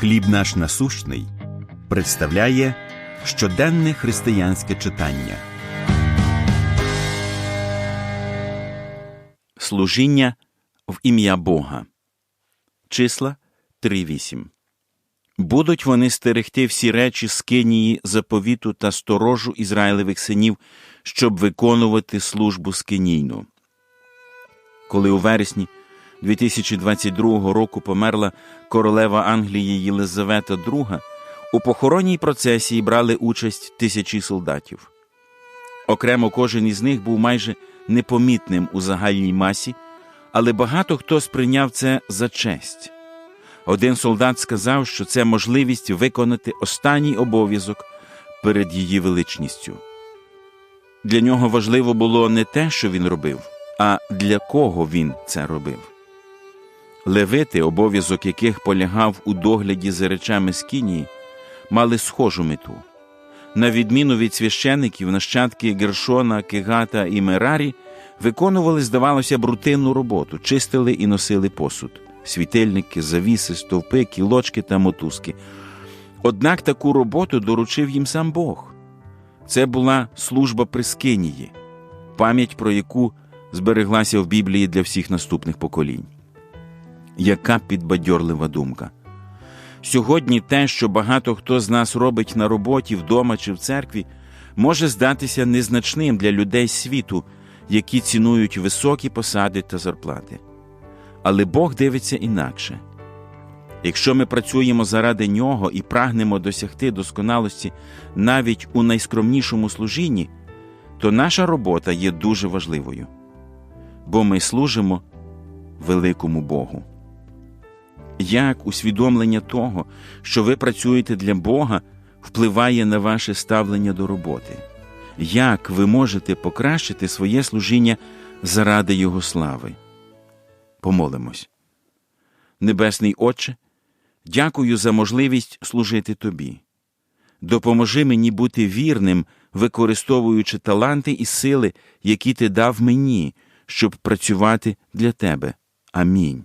Хліб наш насущний представляє щоденне християнське читання. Служіння в ім'я Бога. Числа 3.8. Будуть вони стерегти всі речі скинії заповіту та сторожу Ізраїлевих синів, щоб виконувати службу скинійну. Коли у вересні 2022 року померла королева Англії Єлизавета II, у похоронній процесії брали участь тисячі солдатів. Окремо кожен із них був майже непомітним у загальній масі, але багато хто сприйняв це за честь. Один солдат сказав, що це можливість виконати останній обов'язок перед її величністю. Для нього важливо було не те, що він робив, а для кого він це робив. Левити, обов'язок яких полягав у догляді за речами скінії, мали схожу мету. На відміну від священиків, нащадки Гершона, Кегата і Мерарі виконували, здавалося, б, рутинну роботу, чистили і носили посуд, світильники, завіси, стовпи, кілочки та мотузки. Однак таку роботу доручив їм сам Бог. Це була служба прискинії, пам'ять про яку збереглася в Біблії для всіх наступних поколінь. Яка підбадьорлива думка! Сьогодні те, що багато хто з нас робить на роботі, вдома чи в церкві, може здатися незначним для людей світу, які цінують високі посади та зарплати. Але Бог дивиться інакше. Якщо ми працюємо заради нього і прагнемо досягти досконалості навіть у найскромнішому служінні, то наша робота є дуже важливою, бо ми служимо великому Богу. Як усвідомлення того, що ви працюєте для Бога, впливає на ваше ставлення до роботи? Як ви можете покращити своє служіння заради Його слави? Помолимось. Небесний Отче, дякую за можливість служити Тобі. Допоможи мені бути вірним, використовуючи таланти і сили, які Ти дав мені, щоб працювати для Тебе. Амінь.